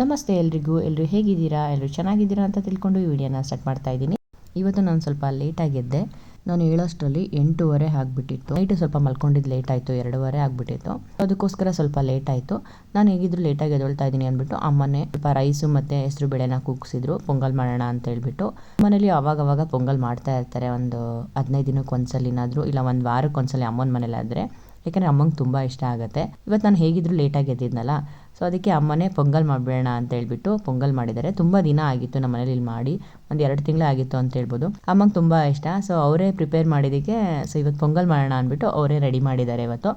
ನಮಸ್ತೆ ಎಲ್ರಿಗೂ ಎಲ್ಲರೂ ಹೇಗಿದ್ದೀರಾ? ಎಲ್ಲರೂ ಚೆನ್ನಾಗಿದ್ದೀರಾ ಅಂತ ತಿಳ್ಕೊಂಡು ಈ ವಿಡಿಯೋನ ಸ್ಟಾರ್ಟ್ ಮಾಡ್ತಾ ಇದ್ದೀನಿ. ಇವತ್ತು ನಾನು ಸ್ವಲ್ಪ ಲೇಟಾಗಿದ್ದೆ. ನಾನು ಹೇಳೋಷ್ಟರಲ್ಲಿ ಎಂಟೂವರೆ ಆಗಿಬಿಟ್ಟಿತ್ತು. ನೈಟು ಸ್ವಲ್ಪ ಮಲ್ಕೊಂಡಿದ್ದು ಲೇಟ್ ಆಯಿತು ಎರಡೂವರೆ ಆಗಿಬಿಟ್ಟಿತ್ತು. ಅದಕ್ಕೋಸ್ಕರ ಸ್ವಲ್ಪ ಲೇಟ್ ಆಯಿತು ನಾನು ಹೇಗಿದ್ರು ಲೇಟಾಗಿ ಎದೊಳ್ತಾ ಇದ್ದೀನಿ ಅಂದ್ಬಿಟ್ಟು ಅಮ್ಮನೇ ಸ್ವಲ್ಪ ರೈಸು ಮತ್ತು ಹೆಸರು ಬೇಳೆನ ಕೂಗಿಸಿದ್ರು, ಪೊಂಗಲ್ ಮಾಡೋಣ ಅಂತ ಹೇಳ್ಬಿಟ್ಟು. ಮನೇಲಿ ಅವಾಗ ಅವಾಗ ಪೊಂಗಲ್ ಮಾಡ್ತಾ ಇರ್ತಾರೆ, ಒಂದು ಹದಿನೈದು ದಿನಕ್ಕೆ ಒಂದ್ಸಲಿನಾದರೂ ಇಲ್ಲ ಒಂದು ವಾರಕ್ಕೆ ಒಂದ್ಸಲಿ ಅಮ್ಮನ ಮನೇಲಾದರೆ. ಯಾಕಂದರೆ ಅಮ್ಮಂಗೆ ತುಂಬ ಇಷ್ಟ ಆಗುತ್ತೆ. ಇವತ್ತು ನಾನು ಹೇಗಿದ್ರು ಲೇಟಾಗಿ ಎದ್ದಿದ್ನಲ್ಲ ಸೊ ಅದಕ್ಕೆ ಅಮ್ಮನೇ ಪೊಂಗಲ್ ಮಾಡಬೇಡ ಅಂತ ಹೇಳ್ಬಿಟ್ಟು ಪೊಂಗಲ್ ಮಾಡಿದ್ದಾರೆ. ತುಂಬ ದಿನ ಆಗಿತ್ತು ನಮ್ಮ ಮನೇಲಿ ಇಲ್ಲಿ ಮಾಡಿ. ಒಂದು ಎರಡು ತಿಂಗಳೇ ಆಗಿತ್ತು ಅಂತ ಹೇಳ್ಬೋದು. ಅಮ್ಮಂಗೆ ತುಂಬ ಇಷ್ಟ. ಸೊ ಅವರೇ ಪ್ರಿಪೇರ್ ಮಾಡಿದ್ದಕ್ಕೆ ಸೊ ಇವತ್ತು ಪೊಂಗಲ್ ಮಾಡೋಣ ಅಂದ್ಬಿಟ್ಟು ಅವರೇ ರೆಡಿ ಮಾಡಿದ್ದಾರೆ ಇವತ್ತು.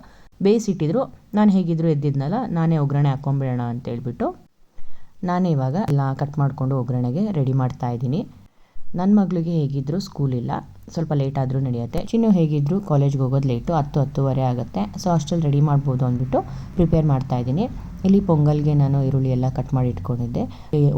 ಬೇಯಿಸಿಟ್ಟಿದ್ರು ನಾನು ಹೇಗಿದ್ರು ಎದ್ದಿದ್ನಲ್ಲ, ನಾನೇ ಒಗ್ಗರಣೆ ಹಾಕ್ಕೊಂಬಿಡೋಣ ಅಂತ ಹೇಳ್ಬಿಟ್ಟು ನಾನೇ ಇವಾಗ ಎಲ್ಲ ಕಟ್ ಮಾಡಿಕೊಂಡು ಒಗ್ಗರಣೆಗೆ ರೆಡಿ ಮಾಡ್ತಾ ಇದ್ದೀನಿ. ನನ್ನ ಮಗಳಿಗೆ ಹೇಗಿದ್ರು ಸ್ಕೂಲ್ ಇಲ್ಲ. ಸ್ವಲ್ಪ ಲೇಟ್ ಆದರೂ ನಡೆಯುತ್ತೆ. ಚಿನ್ನು ಹೇಗಿದ್ರು ಕಾಲೇಜ್ಗೆ ಹೋಗೋದು ಲೇಟು ಹತ್ತು ಹತ್ತುವರೆ ಆಗುತ್ತೆ. ಸೊ ಅಷ್ಟಲ್ಲಿ ರೆಡಿ ಮಾಡ್ಬೋದು ಅಂದ್ಬಿಟ್ಟು ಪ್ರಿಪೇರ್ ಮಾಡ್ತಾ ಇದ್ದೀನಿ. ಇಲ್ಲಿ ಪೊಂಗಲ್ಗೆ ನಾನು ಈರುಳ್ಳಿ ಎಲ್ಲ ಕಟ್ ಮಾಡಿ ಇಟ್ಕೊಂಡಿದ್ದೆ.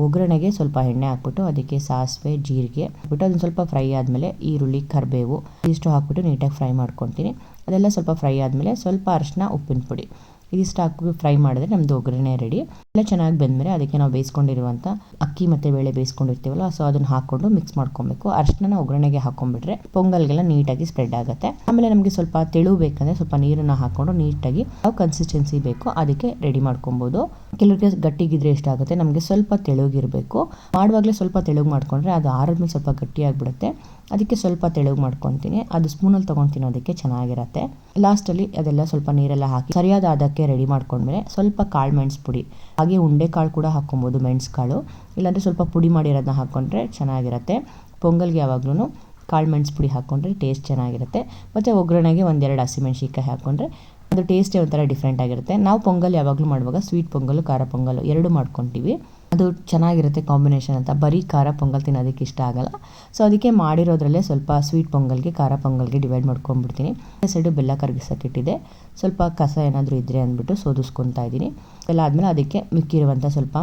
ಒಗ್ಗರಣೆಗೆ ಸ್ವಲ್ಪ ಎಣ್ಣೆ ಹಾಕ್ಬಿಟ್ಟು ಅದಕ್ಕೆ ಸಾಸಿವೆ, ಜೀರಿಗೆ ಹಾಕ್ಬಿಟ್ಟು ಅದನ್ನು ಸ್ವಲ್ಪ ಫ್ರೈ ಆದಮೇಲೆ ಈರುಳ್ಳಿ, ಕರಿಬೇವು ಇಷ್ಟು ಹಾಕ್ಬಿಟ್ಟು ನೀಟಾಗಿ ಫ್ರೈ ಮಾಡ್ಕೊತೀನಿ ಅದೆಲ್ಲ ಸ್ವಲ್ಪ ಫ್ರೈ ಆದಮೇಲೆ ಸ್ವಲ್ಪ ಅರಿಶಿನ ಉಪ್ಪಿನ ಪುಡಿ. ಇದಿಷ್ಟು ಹಾಕಿ ಫ್ರೈ ಮಾಡಿದ್ರೆ ನಮ್ಮದು ಒಗ್ಗರಣೆ ರೆಡಿ ಎಲ್ಲ ಚೆನ್ನಾಗಿ ಬೆಂದಮೇಲೆ ಅದಕ್ಕೆ ನಾವು ಬೇಯಿಸ್ಕೊಂಡಿರುವಂಥ ಅಕ್ಕಿ ಮತ್ತು ಬೇಳೆ ಬೇಯಿಸ್ಕೊಂಡಿರ್ತೀವಲ್ಲ ಸೊ ಅದನ್ನು ಹಾಕ್ಕೊಂಡು ಮಿಕ್ಸ್ ಮಾಡ್ಕೊಬೇಕು. ಅರ್ಶನ ಒಗ್ಗರಣೆಗೆ ಹಾಕೊಂಡ್ಬಿಟ್ರೆ ಪೊಂಗಲ್ಗೆಲ್ಲ ನೀಟಾಗಿ ಸ್ಪ್ರೆಡ್ ಆಗುತ್ತೆ. ಆಮೇಲೆ ನಮಗೆ ಸ್ವಲ್ಪ ತೆಳು ಬೇಕಂದ್ರೆ ಸ್ವಲ್ಪ ನೀರನ್ನು ಹಾಕ್ಕೊಂಡು ನೀಟಾಗಿ ಯಾವ ಕನ್ಸಿಸ್ಟೆನ್ಸಿ ಬೇಕು, ಅದಕ್ಕೆ ರೆಡಿ ಮಾಡ್ಕೊಬೋದು. ಕೆಲವರಿಗೆ ಗಟ್ಟಿಗಿದ್ರೆ ಇಷ್ಟ ಆಗುತ್ತೆ, ನಮಗೆ ಸ್ವಲ್ಪ ತೆಳುಗಿರಬೇಕು. ಮಾಡುವಾಗಲೇ ಸ್ವಲ್ಪ ತೆಳುಗು ಮಾಡ್ಕೊಂಡ್ರೆ ಅದು ಆರದ್ಮೇಲೆ ಸ್ವಲ್ಪ ಗಟ್ಟಿಯಾಗಿಬಿಡುತ್ತೆ ಅದಕ್ಕೆ ಸ್ವಲ್ಪ ತೆಳುಗ್ ಮಾಡ್ಕೊತೀನಿ. ಅದು ಸ್ಪೂನಲ್ಲಿ ತೊಗೊಂಡು ತಿನ್ನೋದಕ್ಕೆ ಚೆನ್ನಾಗಿರುತ್ತೆ. ಲಾಸ್ಟಲ್ಲಿ ಅದೆಲ್ಲ ಸ್ವಲ್ಪ ನೀರೆಲ್ಲ ಹಾಕಿ ಸರಿಯಾದ ಅದಕ್ಕೆ ರೆಡಿ ಮಾಡ್ಕೊಂಡ್ಮೇಲೆ ಸ್ವಲ್ಪ ಕಾಳು ಮೆಣಸು ಪುಡಿ. ಹಾಗೆ ಉಂಡೆ ಕಾಳು ಕೂಡ ಹಾಕ್ಕೊಬೋದು ಮೆಣಸು ಕಾಳು. ಇಲ್ಲಾಂದರೆ ಸ್ವಲ್ಪ ಪುಡಿ ಮಾಡಿರೋದನ್ನ ಹಾಕ್ಕೊಂಡ್ರೆ ಚೆನ್ನಾಗಿರುತ್ತೆ. ಪೊಂಗಲ್ಗೆ ಯಾವಾಗ್ಲೂ ಕಾಳು ಮೆಣಸು ಪುಡಿ ಹಾಕ್ಕೊಂಡ್ರೆ ಟೇಸ್ಟ್ ಚೆನ್ನಾಗಿರುತ್ತೆ. ಮತ್ತು ಒಗ್ಗರಣೆಗೆ ಒಂದೆರಡು ಹಸಿಮೆಣ್ಸಿಕಾಯಿ ಹಾಕ್ಕೊಂಡ್ರೆ ಅದು ಟೇಸ್ಟೇ ಒಂಥರ ಡಿಫ್ರೆಂಟ್ ಆಗಿರುತ್ತೆ. ನಾವು ಪೊಂಗಲ್ ಯಾವಾಗಲೂ ಮಾಡುವಾಗ ಸ್ವೀಟ್ ಪೊಂಗಲ್, ಖಾರ ಪೊಂಗಲ್ ಎರಡು ಮಾಡ್ಕೊತೀವಿ. ಅದು ಚೆನ್ನಾಗಿರುತ್ತೆ ಕಾಂಬಿನೇಷನ್ ಅಂತ. ಬರೀ ಖಾರ ಪೊಂಗಲ್ ತಿನ್ನೋದಕ್ಕೆ ಇಷ್ಟ ಆಗಲ್ಲ. ಸೊ ಅದಕ್ಕೆ ಮಾಡಿರೋದ್ರಲ್ಲೇ ಸ್ವಲ್ಪ ಸ್ವೀಟ್ ಪೊಂಗಲ್ಗೆ, ಖಾರ ಪೊಂಗಲ್ಗೆ ಡಿವೈಡ್ ಮಾಡ್ಕೊಂಡ್ಬಿಡ್ತೀನಿ. ಸೈಡು ಬೆಲ್ಲ ಕರಗಿಸೋಕ್ಕಿಟ್ಟಿದೆ ಸ್ವಲ್ಪ ಕಸ ಏನಾದರೂ ಇದ್ದರೆ ಅಂದ್ಬಿಟ್ಟು ಸೋದಿಸ್ಕೊತಾ ಇದ್ದೀನಿ. ಎಲ್ಲ ಆದಮೇಲೆ ಅದಕ್ಕೆ ಮಿಕ್ಕಿರುವಂಥ ಸ್ವಲ್ಪ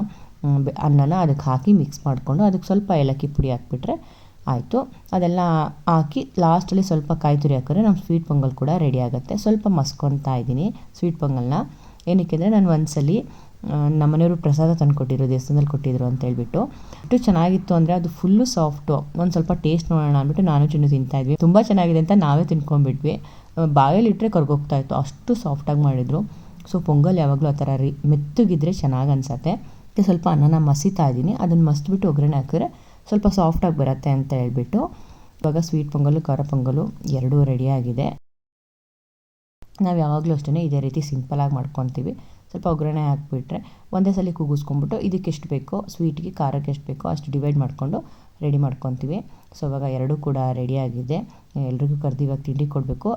ಅನ್ನನ ಅದಕ್ಕೆ ಹಾಕಿ ಮಿಕ್ಸ್ ಮಾಡಿಕೊಂಡು ಅದಕ್ಕೆ ಸ್ವಲ್ಪ ಏಲಕ್ಕಿ ಪುಡಿ ಹಾಕ್ಬಿಟ್ರೆ ಆಯಿತು. ಅದೆಲ್ಲ ಹಾಕಿ ಲಾಸ್ಟಲ್ಲಿ ಸ್ವಲ್ಪ ಕಾಯಿ ತುರಿ ಹಾಕಿದ್ರೆ ನಮ್ಮ ಸ್ವೀಟ್ ಪೊಂಗಲ್ ಕೂಡ ರೆಡಿ ಆಗುತ್ತೆ. ಸ್ವಲ್ಪ ಮಸ್ಕೊತಾ ಇದ್ದೀನಿ ಸ್ವೀಟ್ ಪೊಂಗಲ್ನ. ಏನಕ್ಕೆ ಅಂದರೆ ನಾನು ಒಂದ್ಸಲಿ ನಮ್ಮ ಮನೆಯವರು ಪ್ರಸಾದ ತಂದು ಕೊಟ್ಟಿದ್ರು, ದೇವಸ್ಥಾನದಲ್ಲಿ ಕೊಟ್ಟಿದ್ರು ಅಂತ ಹೇಳ್ಬಿಟ್ಟು. ಅಷ್ಟು ಚೆನ್ನಾಗಿತ್ತು ಅಂದರೆ ಅದು ಫುಲ್ಲು ಸಾಫ್ಟು ಒಂದು ಸ್ವಲ್ಪ ಟೇಸ್ಟ್ ನೋಡೋಣ ಅಂದ್ಬಿಟ್ಟು ನಾನು ಚಿನ್ನು ತಿಂತಾ ಇದ್ವಿ. ತುಂಬ ಚೆನ್ನಾಗಿದೆ ಅಂತ ನಾವೇ ತಿನ್ಕೊಂಡ್ಬಿಟ್ವಿ. ಬಾಯಲ್ಲಿಟ್ಟರೆ ಕರ್ಗೋಗ್ತಾ ಇತ್ತು. ಅಷ್ಟು ಸಾಫ್ಟಾಗಿ ಮಾಡಿದರು. ಸೊ ಪೊಂಗಲ್ ಯಾವಾಗಲೂ ಆ ಥರ ರೀ. ಮೆತ್ತಗಿದ್ರೆ ಚೆನ್ನಾಗಿ ಅನಿಸತ್ತೆ. ಮತ್ತು ಸ್ವಲ್ಪ ಅನ್ನನ ಮಸಿತಾ ಇದ್ದೀನಿ. ಅದನ್ನು ಮಸ್ತ್ಬಿಟ್ಟು ಒಗ್ಗರಣೆ ಹಾಕಿದ್ರೆ ಸ್ವಲ್ಪ ಸಾಫ್ಟಾಗಿ ಬರುತ್ತೆ ಅಂತ ಹೇಳ್ಬಿಟ್ಟು. ಇವಾಗ ಸ್ವೀಟ್ ಪೊಂಗಲು, ಖಾರ ಪೊಂಗಲು ಎರಡೂ ರೆಡಿಯಾಗಿದೆ ನಾವು ಯಾವಾಗಲೂ ಅಷ್ಟೇ ಇದೇ ರೀತಿ ಸಿಂಪಲಾಗಿ ಮಾಡ್ಕೊತೀವಿ. ಸ್ವಲ್ಪ ಒಗ್ಗರಣೆ ಹಾಕಿಬಿಟ್ರೆ ಒಂದೇ ಸಲ ಕೂಗಿಸ್ಕೊಂಬಿಟ್ಟು ಇದಕ್ಕೆ ಎಷ್ಟು ಬೇಕೋ ಸ್ವೀಟ್ಗೆ ಖಾರಕ್ಕೆ ಎಷ್ಟು ಬೇಕೋ ಅಷ್ಟು ಡಿವೈಡ್ ಮಾಡಿಕೊಂಡು ರೆಡಿ ಮಾಡ್ಕೊತೀವಿ. ಸೊ, ಇವಾಗ ಎರಡೂ ಕೂಡ ರೆಡಿಯಾಗಿದೆ ಎಲ್ರಿಗೂ ಕರೆದು ಇವಾಗ ತಿಂಡಿ ಕೊಡಬೇಕು.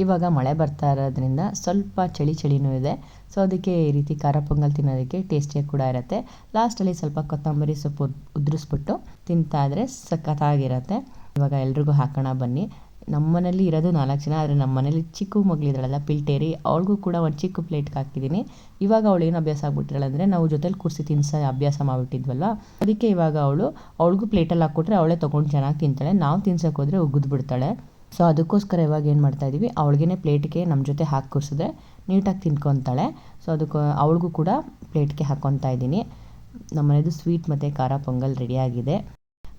ಇವಾಗ ಮಳೆ ಬರ್ತಾ ಇರೋದ್ರಿಂದ ಸ್ವಲ್ಪ ಚಳಿ ಚಳಿನೂ ಇದೆ. ಸೊ, ಅದಕ್ಕೆ ಈ ರೀತಿ ಖಾರ ಪೊಂಗಲ್ ತಿನ್ನೋದಕ್ಕೆ ಟೇಸ್ಟಿಯಾಗಿ ಕೂಡ ಇರುತ್ತೆ. ಲಾಸ್ಟಲ್ಲಿ ಸ್ವಲ್ಪ ಕೊತ್ತಂಬರಿ ಸೊಪ್ಪು ಉದುರಿಸ್ಬಿಟ್ಟು ತಿಂತಾ ಇದ್ರೆ ಸಖತ್ತಾಗಿರುತ್ತೆ. ಇವಾಗ ಎಲ್ರಿಗೂ ಹಾಕೋಣ ಬನ್ನಿ. ನಮ್ಮ ಇರೋದು ನಾಲ್ಕು ಜನ, ಆದರೆ ನಮ್ಮ ಮನೇಲಿ ಚಿಕ್ಕ ಮಗಳಿದ್ದಾಳಲ್ಲ ಪಿಲ್ಟೇರಿ, ಅವಳಿಗೂ ಕೂಡ ಒಂದು ಚಿಕ್ಕ ಪ್ಲೇಟ್ಗೆ ಹಾಕಿದ್ದೀನಿ. ಇವಾಗ ಅವಳು ಏನು ಅಭ್ಯಾಸ ಆಗ್ಬಿಟ್ಟಿರಲ್ಲ ಅಂದರೆ ನಾವು ಜೊತೇಲಿ ಕೂರಿಸಿ ತಿನ್ಸೋ ಅಭ್ಯಾಸ ಮಾಡಿಬಿಟ್ಟಿದ್ವಲ್ಲ ಅದಕ್ಕೆ ಇವಾಗ ಅವಳು, ಅವಳಿಗೂ ಪ್ಲೇಟಲ್ಲಿ ಹಾಕ್ಕೊಟ್ರೆ ಅವಳೇ ತೊಗೊಂಡು ಚೆನ್ನಾಗಿ ತಿಂತಾಳೆ. ನಾವು ತಿನ್ಸೋಕೆ ಹೋದರೆ ಉಗಿದ್ಬಿಡ್ತಾಳೆ ಸೊ ಅದಕ್ಕೋಸ್ಕರ ಇವಾಗ ಏನು ಮಾಡ್ತಾಯಿದ್ದೀವಿ ಅವಳಿಗೇ ಪ್ಲೇಟ್ಗೆ ನಮ್ಮ ಜೊತೆ ಹಾಕಿ ಕೂರಿಸಿದ್ರೆ ನೀಟಾಗಿ ತಿನ್ಕೊತಾಳೆ. ಸೊ ಅದಕ್ಕೆ ಅವಳಿಗೂ ಕೂಡ ಪ್ಲೇಟ್ಗೆ ಹಾಕ್ಕೊತಾ ಇದ್ದೀನಿ ನಮ್ಮ ಮನೆಯದು ಸ್ವೀಟ್ ಮತ್ತು ಖಾರ ಪೊಂಗಲ್ ರೆಡಿಯಾಗಿದೆ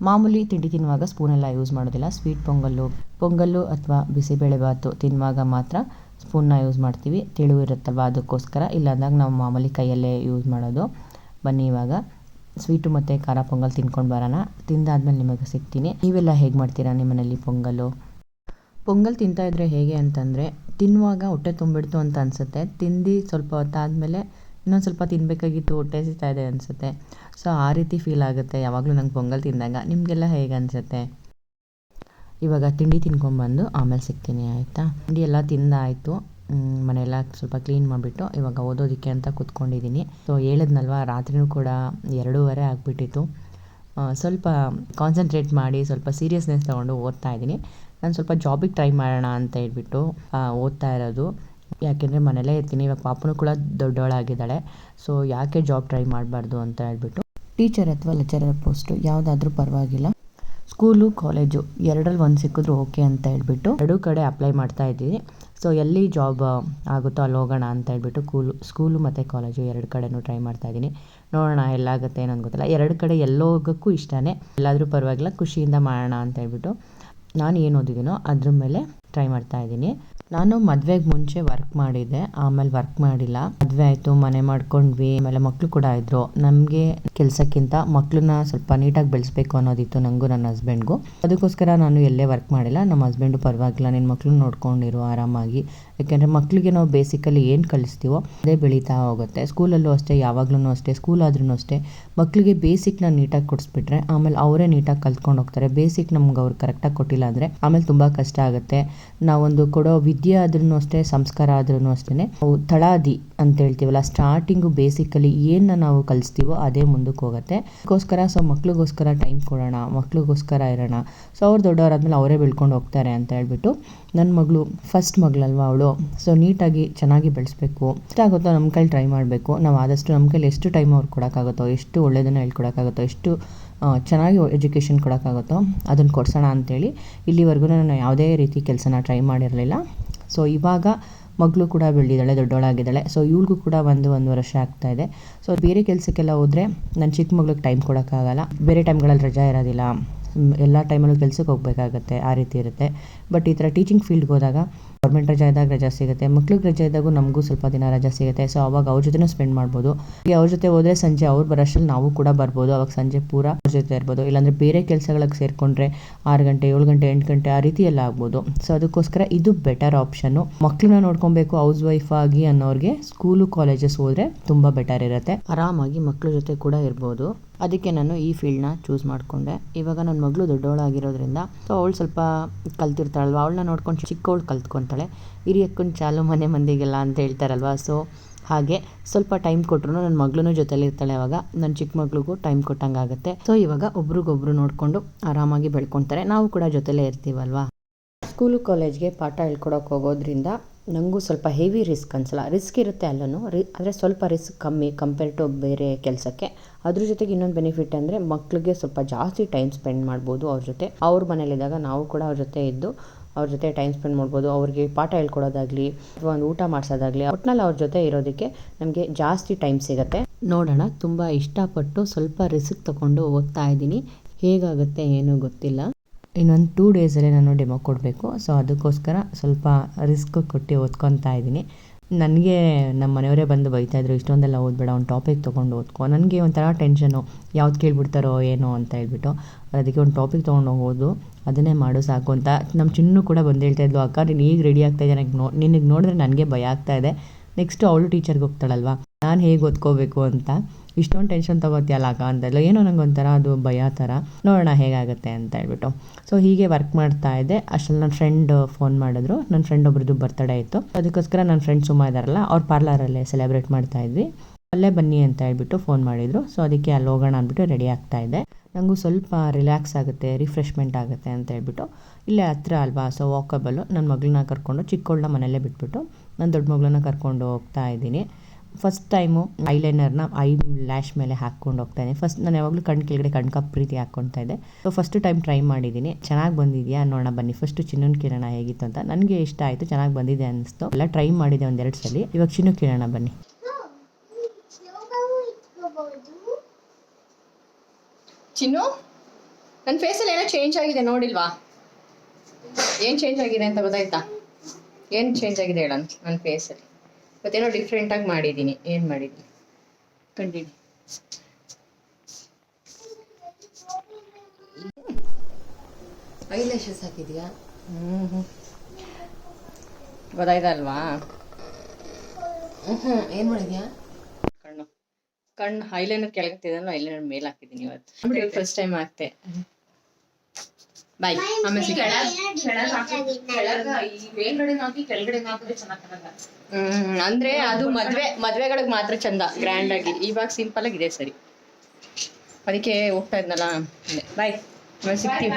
ಮಾಮೂಲಿ ತಿಂಡಿ ತಿನ್ನುವಾಗ ಸ್ಪೂನೆಲ್ಲ ಯೂಸ್ ಮಾಡೋದಿಲ್ಲ. ಸ್ವೀಟ್ ಪೊಂಗಲ್ಲು ಪೊಂಗಲ್ಲು ಅಥವಾ ಬಿಸಿಬೇಳೆಬಾತು ತಿನ್ನುವಾಗ ಮಾತ್ರ ಸ್ಪೂನ್ನ ಯೂಸ್ ಮಾಡ್ತೀವಿ. ತೆಳು ಇರುತ್ತಲ್ವ ಅದಕ್ಕೋಸ್ಕರ. ಇಲ್ಲ ಅಂದಾಗ ನಾವು ಮಾಮೂಲಿ ಕೈಯಲ್ಲೇ ಯೂಸ್ ಮಾಡೋದು. ಬನ್ನಿ ಇವಾಗ. ಸ್ವೀಟು ಮತ್ತು ಖಾರ ಪೊಂಗಲ್ ತಿನ್ಕೊಂಡು ಬರೋಣ. ತಿಂದಾದ್ಮೇಲೆ ನಿಮಗೆ ಸಿಗ್ತೀನಿ. ನೀವೆಲ್ಲ ಹೇಗೆ ಮಾಡ್ತೀರಾ ನಿಮ್ಮನೇಲಿ ಪೊಂಗಲ್ಲು? ಪೊಂಗಲ್ ತಿಂತಾಯಿದ್ರೆ ಹೇಗೆ ಅಂತಂದರೆ, ತಿನ್ನುವಾಗ ಹೊಟ್ಟೆ ತುಂಬಿಡ್ತು ಅಂತ ಅನಿಸುತ್ತೆ. ತಿಂದು ಸ್ವಲ್ಪ ಹೊತ್ತಾದಮೇಲೆ ಇನ್ನೊಂದು ಸ್ವಲ್ಪ ತಿನ್ನಬೇಕಾಗಿತ್ತು ಹೊಟ್ಟೆ ಸಿಗ್ತಾ ಇದೆ ಅನಿಸುತ್ತೆ. ಸೊ ಆ ರೀತಿ ಫೀಲ್ ಆಗುತ್ತೆ. ಯಾವಾಗಲೂ ನಂಗೆ ಪೊಂಗಲ್ ತಿಂದಾಗ. ನಿಮಗೆಲ್ಲ ಹೇಗೆ ಅನಿಸುತ್ತೆ? ಇವಾಗ ತಿಂಡಿ ತಿನ್ಕೊಂಬಂದು ಆಮೇಲೆ ಸಿಗ್ತೀನಿ, ಆಯಿತಾ? ತಿಂಡಿ ಎಲ್ಲ ತಿಂದಾಯಿತು. ಮನೆಯೆಲ್ಲ ಸ್ವಲ್ಪ ಕ್ಲೀನ್ ಮಾಡಿಬಿಟ್ಟು ಇವಾಗ ಓದೋದಕ್ಕೆ ಅಂತ ಕೂತ್ಕೊಂಡಿದ್ದೀನಿ ಸೊ ಹೇಳಿದ್ನಲ್ವ, ರಾತ್ರಿನೂ ಕೂಡ ಎರಡೂವರೆ ಆಗಿಬಿಟ್ಟಿತ್ತು. ಸ್ವಲ್ಪ ಕಾನ್ಸಂಟ್ರೇಟ್ ಮಾಡಿ, ಸ್ವಲ್ಪ ಸೀರಿಯಸ್ನೆಸ್ ತೊಗೊಂಡು ಓದ್ತಾ ಇದ್ದೀನಿ ನಾನು ಸ್ವಲ್ಪ ಜಾಬಿಗೆ ಟ್ರೈ ಮಾಡೋಣ ಅಂತ ಹೇಳ್ಬಿಟ್ಟು ಓದ್ತಾ ಇರೋದು. ಯಾಕೆಂದರೆ ಮನೆಯಲ್ಲೇ ಇರ್ತೀನಿ, ಇವಾಗ ಪಾಪನೂ ಕೂಡ ದೊಡ್ಡವಳಾಗಿದ್ದಾಳೆ. ಸೊ ಯಾಕೆ ಜಾಬ್ ಟ್ರೈ ಮಾಡಬಾರ್ದು ಅಂತ ಹೇಳ್ಬಿಟ್ಟು ಟೀಚರ್ ಅಥವಾ ಲೆಕ್ಚರರ್ ಪೋಸ್ಟು ಯಾವುದಾದ್ರೂ ಪರವಾಗಿಲ್ಲ. ಸ್ಕೂಲು ಕಾಲೇಜು ಎರಡರಲ್ಲಿ ಒಂದು ಸಿಕ್ಕಿದ್ರು ಓಕೆ ಅಂತ ಹೇಳ್ಬಿಟ್ಟು ಎರಡೂ ಕಡೆ ಅಪ್ಲೈ ಮಾಡ್ತಾ ಇದ್ದೀವಿ. ಸೊ ಎಲ್ಲಿ ಜಾಬ್ ಆಗುತ್ತೋ ಅಲ್ಲಿ ಹೋಗೋಣ ಅಂತ ಹೇಳ್ಬಿಟ್ಟು ಕೂಲು ಸ್ಕೂಲು ಮತ್ತು ಕಾಲೇಜು ಎರಡು ಕಡೆನೂ ಟ್ರೈ ಮಾಡ್ತಾ ಇದ್ದೀನಿ. ನೋಡೋಣ ಎಲ್ಲಾಗುತ್ತೆ ಏನೋ ಗೊತ್ತಿಲ್ಲ. ಎರಡು ಕಡೆ ಎಲ್ಲೋಗೋಕ್ಕೂ ಇಷ್ಟನೇ. ಎಲ್ಲಾದರೂ ಪರವಾಗಿಲ್ಲ, ಖುಷಿಯಿಂದ ಮಾಡೋಣ ಅಂತ ಹೇಳ್ಬಿಟ್ಟು ನಾನು ಏನು ಓದಿದ್ದೀನೋ ಅದ್ರ ಮೇಲೆ ಟ್ರೈ ಮಾಡ್ತಾ ಇದ್ದೀನಿ. ನಾನು ಮದುವೆಗೆ ಮುಂಚೆ ವರ್ಕ್ ಮಾಡಿದ್ದೆ, ಆಮೇಲೆ ವರ್ಕ್ ಮಾಡಿಲ್ಲ. ಮದುವೆ ಆಯಿತು, ಮನೆ ಮಾಡ್ಕೊಂಡ್ವಿ, ಆಮೇಲೆ ಮಕ್ಕಳು ಕೂಡ ಇದ್ರು. ನಮಗೆ ಕೆಲಸಕ್ಕಿಂತ ಮಕ್ಕಳನ್ನ ಸ್ವಲ್ಪ ನೀಟಾಗಿ ಬೆಳೆಸ್ಬೇಕು ಅನ್ನೋದಿತ್ತು ನನಗೂ ನನ್ನ ಹಸ್ಬೆಂಡ್ಗೂ ಅದಕ್ಕೋಸ್ಕರ ನಾನು ಎಲ್ಲೇ ವರ್ಕ್ ಮಾಡಿಲ್ಲ. ನಮ್ಮ ಹಸ್ಬೆಂಡು ಪರವಾಗಿಲ್ಲ ನಿನ್ನ ಮಕ್ಕಳು ನೋಡ್ಕೊಂಡಿರು, ಆರಾಮಾಗಿ. ಯಾಕೆಂದರೆ ಮಕ್ಕಳಿಗೆ ನಾವು ಬೇಸಿಕಲಿ ಏನು ಕಲಿಸ್ತೀವೋ ಅದೇ ಬೆಳೀತಾ ಹೋಗುತ್ತೆ. ಸ್ಕೂಲಲ್ಲೂ ಅಷ್ಟೇ ಯಾವಾಗ್ಲೂ ಅಷ್ಟೇ ಸ್ಕೂಲ್ ಆದ್ರೂ ಅಷ್ಟೇ. ಮಕ್ಕಳಿಗೆ ಬೇಸಿಕ್ನ ನೀಟಾಗಿ ಕೊಡಿಸ್ಬಿಟ್ರೆ, ಆಮೇಲೆ ಅವರೇ ನೀಟಾಗಿ ಕಲ್ತ್ಕೊಂಡು ಹೋಗ್ತಾರೆ. ಬೇಸಿಕ್ ನಮ್ಗೆ ಅವ್ರು ಕರೆಕ್ಟಾಗಿ ಕೊಟ್ಟಿಲ್ಲ ಅಂದರೆ ಆಮೇಲೆ ತುಂಬ ಕಷ್ಟ ಆಗುತ್ತೆ. ನಾವೊಂದು ಕೊಡೋ ವಿದ್ಯೆ ಆದ್ರೂ ಅಷ್ಟೇ, ಸಂಸ್ಕಾರ ಆದ್ರೂ ಅಷ್ಟೇ ತಳಾದಿ ಅಂತ ಹೇಳ್ತೀವಲ್ಲ ಸ್ಟಾರ್ಟಿಂಗು ಬೇಸಿಕಲಿ ಏನು ನಾವು ಕಲಿಸ್ತೀವೋ ಅದೇ ಮುಂದಕ್ಕೆ ಹೋಗುತ್ತೆ. ಅದಕ್ಕೋಸ್ಕರ ಸೊ ಮಕ್ಳಿಗೋಸ್ಕರ ಟೈಮ್ ಕೊಡೋಣ, ಮಕ್ಳಿಗೋಸ್ಕರ ಇರೋಣ. ಸೊ ಅವ್ರು ದೊಡ್ಡವರಾದ್ಮೇಲೆ ಅವರೇ ಬೆಳ್ಕೊಂಡು ಹೋಗ್ತಾರೆ ಅಂತ ಹೇಳ್ಬಿಟ್ಟು ನನ್ನ ಮಗಳು ಫಸ್ಟ್ ಮಗಳಲ್ವ ಅವಳು? ಸೊ ನೀಟಾಗಿ ಚೆನ್ನಾಗಿ ಬೆಳೆಸ್ಬೇಕು. ಎಷ್ಟಾಗುತ್ತೋ ನಮ್ಮ ಕೈಲಿ ಟ್ರೈ ಮಾಡಬೇಕು. ನಾವು ಆದಷ್ಟು ನಮ್ಮ ಕೈಲಿ ಎಷ್ಟು ಟೈಮ್ ಅವ್ರು ಕೊಡೋಕ್ಕಾಗುತ್ತೋ, ಎಷ್ಟು ಒಳ್ಳೆಯದನ್ನು ಹೇಳ್ಕೊಡೋಕ್ಕಾಗುತ್ತೋ, ಎಷ್ಟು ಚೆನ್ನಾಗಿ ಎಜುಕೇಷನ್ ಕೊಡೋಕ್ಕಾಗುತ್ತೋ ಅದನ್ನು ಕೊಡ್ಸೋಣ ಅಂತೇಳಿ ಇಲ್ಲಿವರೆಗೂ ನಾನು ಯಾವುದೇ ರೀತಿ ಕೆಲಸನ ಟ್ರೈ ಮಾಡಿರಲಿಲ್ಲ. ಸೊ ಇವಾಗ ಮಗಳು ಕೂಡ ಬೆಳೆದಿದ್ದಾಳೆ, ದೊಡ್ಡವಳಾಗಿದ್ದಾಳೆ. ಸೊ ಇವಳಿಗೂ ಕೂಡ ಒಂದು ಒಂದು ವರ್ಷ ಇದೆ. ಸೊ ಬೇರೆ ಕೆಲಸಕ್ಕೆಲ್ಲ ಹೋದರೆ ನನ್ನ ಚಿಕ್ಕ ಮಗಳಿಗೆ ಟೈಮ್ ಕೊಡೋಕ್ಕಾಗಲ್ಲ. ಬೇರೆ ಟೈಮ್ಗಳಲ್ಲಿ ರಜಾ ಇರೋದಿಲ್ಲ. ಎಲ್ಲ ಟೈಮಲ್ಲೂ ಕೆಲ್ಸಕ್ಕೆ ಹೋಗಬೇಕಾಗತ್ತೆ, ಆ ರೀತಿ ಇರುತ್ತೆ. ಬಟ್ ಈ ಥರ ಟೀಚಿಂಗ್ ಫೀಲ್ಡ್ಗೆ ಹೋದಾಗ ಗೌರ್ಮೆಂಟ್ ರಜಾ ಇದ್ದಾಗ ರಜಾ ಸಿಗುತ್ತೆ, ಮಕ್ಳಿಗೆ ರಜಾ ಇದ್ದಾಗೂ ನಮಗೂ ಸ್ವಲ್ಪ ದಿನ ರಜಾ ಸಿಗುತ್ತೆ. ಸೊ ಅವಾಗ ಅವ್ರ ಜೊತೆನೂ ಸ್ಪೆಂಡ್ ಮಾಡ್ಬೋದು. ಈಗ ಅವ್ರ ಜೊತೆ ಹೋದ್ರೆ ಸಂಜೆ ಅವ್ರು ಬರೋಷ್ಟ್ರಲ್ಲಿ ನಾವು ಕೂಡ ಬರ್ಬೋದು. ಅವಾಗ ಸಂಜೆ ಪೂರ ಅವ್ರ ಜೊತೆ ಇರ್ಬೋದು. ಇಲ್ಲಾಂದ್ರೆ ಬೇರೆ ಕೆಲಸಗಳಿಗೆ ಸೇರಿಕೊಂಡ್ರೆ ಆರು ಗಂಟೆ, ಏಳು ಗಂಟೆ, ಎಂಟು ಗಂಟೆ ಆ ರೀತಿ ಎಲ್ಲ ಆಗ್ಬೋದು. ಸೊ ಅದಕ್ಕೋಸ್ಕರ ಇದು ಬೆಟರ್ ಆಪ್ಷನ್ನು ಮಕ್ಕಳನ್ನ ನೋಡ್ಕೊಬೇಕು ಹೌಸ್ ವೈಫ್ ಆಗಿ ಅನ್ನೋರಿಗೆ ಸ್ಕೂಲು ಕಾಲೇಜಸ್ ಹೋದ್ರೆ ತುಂಬ ಬೆಟರ್ ಇರುತ್ತೆ. ಆರಾಮಾಗಿ ಮಕ್ಕಳ ಜೊತೆ ಕೂಡ ಇರ್ಬೋದು. ಅದಕ್ಕೆ ನಾನು ಈ ಫೀಲ್ಡ್ನ ಚೂಸ್ ಮಾಡಿಕೊಂಡೆ. ಇವಾಗ ನನ್ನ ಮಗಳು ದೊಡ್ಡವಳಾಗಿರೋದ್ರಿಂದ ಸೊ ಅವಳು ಸ್ವಲ್ಪ ಕಲ್ತಿರ್ತಾಳಲ್ವ? ಅವಳನ್ನ ನೋಡ್ಕೊಂಡು ಚಿಕ್ಕವಳು ಕಲ್ತ್ಕೊತಾಳೆ. ಹಿರಿಯಕ್ಕನ ಚಾಲು ಮನೆ ಮಂದಿಗೆಲ್ಲ ಅಂತ ಹೇಳ್ತಾರಲ್ವ? ಸೊ ಹಾಗೆ. ಸ್ವಲ್ಪ ಟೈಮ್ ಕೊಟ್ಟರು ನನ್ನ ಮಗಳೂ ಜೊತೆಲಿ ಇರ್ತಾಳೆ ಅವಾಗ. ನನ್ನ ಚಿಕ್ಕ ಮಗಳಿಗೂ ಟೈಮ್ ಕೊಟ್ಟಂಗೆ ಆಗುತ್ತೆ ಸೊ ಇವಾಗ ಒಬ್ರಿಗೊಬ್ರು ನೋಡಿಕೊಂಡು ಆರಾಮಾಗಿ ಬೆಳ್ಕೊತಾರೆ. ನಾವು ಕೂಡ ಜೊತೆಲೇ ಇರ್ತೀವಲ್ವಾ? ಸ್ಕೂಲು ಕಾಲೇಜ್ಗೆ ಪಾಠ ಹೇಳ್ಕೊಡೋಕೆ ಹೋಗೋದ್ರಿಂದ ನನಗೂ ಸ್ವಲ್ಪ ಹೆವಿ ರಿಸ್ಕ್ ಅನ್ಸಲ್ಲ. ರಿಸ್ಕ್ ಇರುತ್ತೆ ಅಲ್ಲೂ ರಿ, ಆದರೆ ಸ್ವಲ್ಪ ರಿಸ್ಕ್ ಕಮ್ಮಿ ಕಂಪೇರ್ ಟು ಬೇರೆ ಕೆಲಸಕ್ಕೆ. ಅದ್ರ ಜೊತೆಗೆ ಇನ್ನೊಂದು ಬೆನಿಫಿಟ್ ಅಂದರೆ ಮಕ್ಕಳಿಗೆ ಸ್ವಲ್ಪ ಜಾಸ್ತಿ ಟೈಮ್ ಸ್ಪೆಂಡ್ ಮಾಡ್ಬೋದು ಅವ್ರ ಜೊತೆ. ಅವ್ರ ಮನೇಲಿದ್ದಾಗ ನಾವು ಕೂಡ ಅವ್ರ ಜೊತೆ ಇದ್ದು, ಅವ್ರ ಜೊತೆ ಟೈಮ್ ಸ್ಪೆಂಡ್ ಮಾಡ್ಬೋದು. ಅವ್ರಿಗೆ ಪಾಠ ಹೇಳ್ಕೊಡೋದಾಗಲಿ, ಅಥವಾ ಒಂದು ಊಟ ಮಾಡಿಸೋದಾಗಲಿ, ಒಟ್ನಲ್ಲಿ ಅವ್ರ ಜೊತೆ ಇರೋದಕ್ಕೆ ನಮಗೆ ಜಾಸ್ತಿ ಟೈಮ್ ಸಿಗುತ್ತೆ. ನೋಡೋಣ. ತುಂಬ ಇಷ್ಟಪಟ್ಟು ಸ್ವಲ್ಪ ರಿಸ್ಕ್ ತಗೊಂಡು ಓದ್ತಾ ಇದ್ದೀನಿ. ಹೇಗಾಗುತ್ತೆ ಏನೂ ಗೊತ್ತಿಲ್ಲ. ಇನ್ನೊಂದು ಟೂ ಡೇಸಲ್ಲಿ ನಾನು ಡೆಮೋ ಕೊಡಬೇಕು. ಸೊ ಅದಕ್ಕೋಸ್ಕರ ಸ್ವಲ್ಪ ರಿಸ್ಕ್ ಕೊಟ್ಟು ಓದ್ಕೊತಾ ಇದ್ದೀನಿ. ನನಗೆ ನಮ್ಮ ಮನೆಯವರೇ ಬಂದು ಬೈತಾಯಿದ್ರು ಇಷ್ಟೊಂದೆಲ್ಲ ಓದಬೇಡ ಒಂದು ಟಾಪಿಕ್ ತೊಗೊಂಡು ಓದ್ಕೊ. ನನಗೆ ಒಂಥರ ಟೆನ್ಷನು ಯಾವ್ದು ಕೇಳಿಬಿಡ್ತಾರೋ, ಏನೋ ಅಂತ ಹೇಳ್ಬಿಟ್ಟು. ಅದಕ್ಕೆ ಒಂದು ಟಾಪಿಕ್ ತೊಗೊಂಡು ಹೋಗೋದು ಅದನ್ನೇ ಮಾಡು ಸಾಕು ಅಂತ. ನಮ್ಮ ಚಿನ್ನು ಕೂಡ ಬಂದು ಹೇಳ್ತಾ ಅಕ್ಕ, ನೀನು ಈಗ ರೆಡಿ ಆಗ್ತಾ ಇದ್ದೆ ನನಗೆ ನೋ, ನಿನಗೆ ನೋಡಿದ್ರೆ ನನಗೆ ಭಯ ಆಗ್ತಾ ಇದೆ. ನೆಕ್ಸ್ಟು ಅವಳು ಟೀಚರ್ಗೆ ಹೋಗ್ತಾಳಲ್ವ? ನಾನು ಹೇಗೆ ಓದ್ಕೋಬೇಕು ಅಂತ? ಇಷ್ಟೊಂದು ಟೆನ್ಷನ್ ತೊಗೋತಿಯಲ್ಲ ಅಕ್ಕ ಅಂತೆಲ್ಲ. ಏನೋ ನಂಗೆ ಒಂಥರ ಅದು ಭಯ ಥರ. ನೋಡೋಣ ಹೇಗಾಗುತ್ತೆ ಅಂತ ಹೇಳ್ಬಿಟ್ಟು. ಸೊ ಹೀಗೆ ವರ್ಕ್ ಮಾಡ್ತಾ ಇದ್ದೆ. ಅಷ್ಟರಲ್ಲಿ ನನ್ನ ಫ್ರೆಂಡ್ ಫೋನ್ ಮಾಡಿದ್ರು. ನನ್ನ ಫ್ರೆಂಡ್ ಒಬ್ರದ್ದು ಬರ್ತಡೇ ಇತ್ತು. ಅದಕ್ಕೋಸ್ಕರ ನನ್ನ ಫ್ರೆಂಡ್ ಸುಮ್ಮ ಇದಾರಲ್ಲ, ಅವ್ರ ಪಾರ್ಲರಲ್ಲೇ ಸೆಲೆಬ್ರೇಟ್ ಮಾಡ್ತಾ ಇದ್ವಿ. ಅಲ್ಲೇ ಬನ್ನಿ ಅಂತ ಹೇಳ್ಬಿಟ್ಟು ಫೋನ್ ಮಾಡಿದರು. ಸೊ ಅದಕ್ಕೆ ಅಲ್ಲಿ ಹೋಗೋಣ ಅಂದ್ಬಿಟ್ಟು ರೆಡಿ ಆಗ್ತಾ ಇದ್ದೆ. ನನಗೂ ಸ್ವಲ್ಪ ರಿಲ್ಯಾಕ್ಸ್ ಆಗುತ್ತೆ ರಿಫ್ರೆಶ್ಮೆಂಟ್ ಆಗುತ್ತೆ ಅಂತ ಹೇಳ್ಬಿಟ್ಟು. ಇಲ್ಲೇ ಹತ್ರ ಅಲ್ವಾ ಸೊ ವಾಕಬಲ್ಲು ನನ್ನ ಮಗಳನ್ನ ಕರ್ಕೊಂಡು ಚಿಕ್ಕವಳನ್ನ ಮನೆಯಲ್ಲೇ ಬಿಟ್ಬಿಟ್ಟು ನನ್ನ ದೊಡ್ಡ ಮಗಳನ್ನ ಕರ್ಕೊಂಡು ಹೋಗ್ತಾ ಇದ್ದೀನಿ. ಫಸ್ಟ್ ಟೈಮು ಐಲೈನರ್ನ ಐ ಲ್ಯಾಶ್ ಮೇಲೆ ಹಾಕ್ಕೊಂಡು ಹೋಗ್ತಾ ಇದ್ದೀನಿ ಫಸ್ಟ್ ನಾನು ಯಾವಾಗಲೂ ಕಣ್ಣು ಕೆಳಗಡೆ ಕಣ್ಕಪ್ ಪ್ರೀತಿ ಹಾಕ್ಕೊತಾ ಇದ್ದೆ. ಸೊ ಫಸ್ಟ್ ಟೈಮ್ ಟ್ರೈ ಮಾಡಿದ್ದೀನಿ. ಚೆನ್ನಾಗಿ ಬಂದಿದೆಯಾ? ನೋಡೋಣ, ಬನ್ನಿ. ಫಸ್ಟು ಚಿನ್ನನ್ ಕಿರಣ ಹೇಗಿತ್ತು ಅಂತ. ನನಗೆ ಇಷ್ಟ ಆಯಿತು, ಚೆನ್ನಾಗಿ ಬಂದಿದೆ ಅನ್ನಿಸ್ತು ಎಲ್ಲ ಟ್ರೈ ಮಾಡಿದೆ ಒಂದೆರಡು ಸಲ. ಇವಾಗ ಚಿನ್ನು ಕಿರಣ ಬನ್ನಿ. ಚಿನ್ನು ನನ್ನ ಫೇಸಲ್ಲಿ ಏನೋ ಚೇಂಜ್ ಆಗಿದೆ ನೋಡಿಲ್ವಾ? ಏನು ಚೇಂಜ್ ಆಗಿದೆ ಅಂತ ಗೊತ್ತಾಯ್ತಾ? ಏನು ಚೇಂಜ್ ಆಗಿದೆ ಹೇಳ ನನ್ನ ಫೇಸಲ್ಲಿ ಇವತ್ತೇನೋ ಡಿಫ್ರೆಂಟಾಗಿ ಮಾಡಿದ್ದೀನಿ ಏನು ಮಾಡಿದ್ದೀನಿ ಕಂಡಿಡಿ ಐಲ್ಯಾಶಸ್ ಹಾಕಿದ್ಯಾ? ಹ್ಞೂ ಹ್ಞೂ ಗೊತ್ತಾಯ್ತಲ್ವಾ ಹ್ಞೂ ಏನು ಮಾಡಿದ್ಯಾ? ಕಣ್ಣು. ಕಣ್ಣು ಐಲೈನರ್ ಕೆಳಗೆ ಐಲೈನರ್ ಮೇಲೆ ಹಾಕಿದ್ದೀನಿ ಇವತ್ತು. ಫಸ್ಟ್ ಟೈಮ್ ಹಾಕ್ತೆ ಬಾಯ್ ಆಮೇಲೆ ಹ್ಮ್ ಅಂದ್ರೆ ಅದು ಮದ್ವೆ ಮದ್ವೆಗಳಿಗೆ ಮಾತ್ರ ಚಂದ ಗ್ರ್ಯಾಂಡ್ ಆಗಿ. ಇವಾಗ ಸಿಂಪಲ್ ಆಗಿ ಇದೆ ಸರಿ. ಅದಕ್ಕೆ ಹೋಗ್ತಾ ಇದ್ನಲ್ಲ. ಬಾಯ್ ಆಮೇಲೆ ಸಿಗ್ತೀವಿ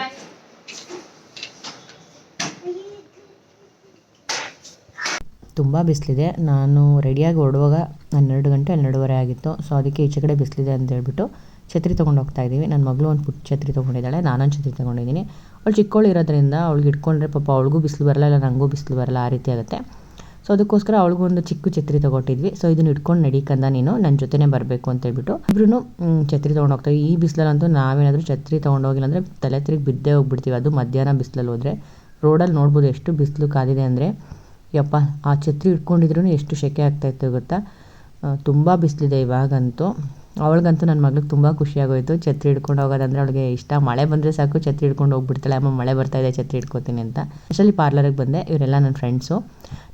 ತುಂಬ ಬಿಸಿಲಿದೆ. ನಾನು ರೆಡಿಯಾಗಿ ಹೊರಡುವಾಗ ಹನ್ನೆರಡು ಗಂಟೆ ಹನ್ನೆರಡುವರೆ ಆಗಿತ್ತು. ಸೊ ಅದಕ್ಕೆ ಈಚೆ ಕಡೆ ಬಿಸಿಲಿದೆ ಅಂತ ಹೇಳ್ಬಿಟ್ಟು ಛತ್ರಿ ತೊಗೊಂಡು ಹೋಗ್ತಾ ಇದ್ದೀವಿ. ನನ್ನ ಮಗಳು ಒಂದು ಪುಟ್ಟ ಛತ್ರಿ ತೊಗೊಂಡಿದ್ದಾಳೆ, ನಾನೊಂದು ಛತ್ರಿ ತೊಗೊಂಡಿದ್ದೀನಿ. ಅವಳು ಚಿಕ್ಕವಳು ಇರೋದ್ರಿಂದ ಅವಳಿಗೆ ಇಟ್ಕೊಂಡ್ರೆ ಪಾಪ ಅವಳಿಗೂ ಬಿಸಿಲು ಬರಲ್ಲ, ಇಲ್ಲ ನನಗೂ ಬಿಸಿಲು ಬರಲ್ಲ, ಆ ರೀತಿ ಆಗುತ್ತೆ. ಸೊ ಅದಕ್ಕೋಸ್ಕರ ಅವಳಿಗೂ ಒಂದು ಚಿಕ್ಕ ಛತ್ರಿ ತೊಗೊಟ್ಟಿದ್ವಿ. ಸೊ ಇದನ್ನ ಇಟ್ಕೊಂಡು ನಡೀಕಂದ ನೀನು ನನ್ನ ಜೊತೆನೇ ಬರಬೇಕು ಅಂತ ಹೇಳ್ಬಿಟ್ಟು ಇಬ್ರು ಛತ್ರಿ ತೊಗೊಂಡು ಹೋಗ್ತೀವಿ ಈ ಬಿಸಿಲಲ್ಲಂತೂ ನಾವೇನಾದರೂ ಛತ್ರಿ ತೊಗೊಂಡೋಗಿಲ್ಲ ಅಂದರೆ ತಲೆ ತಿರುಗಿ ಬಿದ್ದೇ ಹೋಗ್ಬಿಡ್ತೀವಿ. ಅದು ಮಧ್ಯಾಹ್ನ ಬಿಸಿಲಲ್ಲಿ ಹೋದರೆ. ರೋಡಲ್ಲಿ ನೋಡ್ಬೋದು ಎಷ್ಟು ಬಿಸಿಲು ಕಾದಿದೆ ಅಂದರೆ. ಯಪ್ಪ, ಆ ಛತ್ರಿ ಇಟ್ಕೊಂಡಿದ್ರೂ ಎಷ್ಟು ಸೆಕೆ ಆಗ್ತಾಯಿತ್ತು ಗೊತ್ತಾ? ತುಂಬ ಬಿಸಿಲಿದೆ ಇವಾಗಂತೂ. ಅವಳಿಗಂತೂ ನನ್ನ ಮಗ್ಳಿಗೆ ತುಂಬ ಖುಷಿಯಾಗೋಯ್ತು ಛತ್ರಿ ಹಿಡ್ಕೊಂಡು ಹೋಗೋದಂದ್ರೆ ಅವಳಿಗೆ ಇಷ್ಟ. ಮಳೆ ಬಂದರೆ ಸಾಕು, ಛತ್ರಿ ಹಿಡ್ಕೊಂಡು ಹೋಗ್ಬಿಡ್ತಾಳೆ. ಅಮ್ಮ, ಮಳೆ ಬರ್ತಾ ಇದೆ, ಛತ್ರಿ ಹಿಡ್ಕೊತೀನಿ ಅಂತ. ಅಷ್ಟರಲ್ಲಿ ಪಾರ್ಲರಿಗೆ ಬಂದೆ. ಇವರೆಲ್ಲ ನನ್ನ ಫ್ರೆಂಡ್ಸು